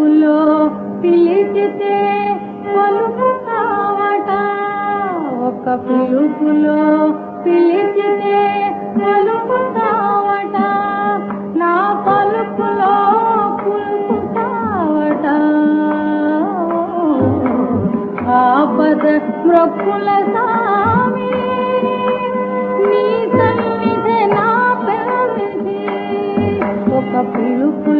పిలుపులో పిలిచితే పలుకు కావట. ఒక పిలుపులో పిలిచితే పలుకు కావట. నా పలుకులో పులుపు కావట. ఆపద మొక్కుల సామి నీ తల్లిదే నా పెరిగి ఒక పిలుపులో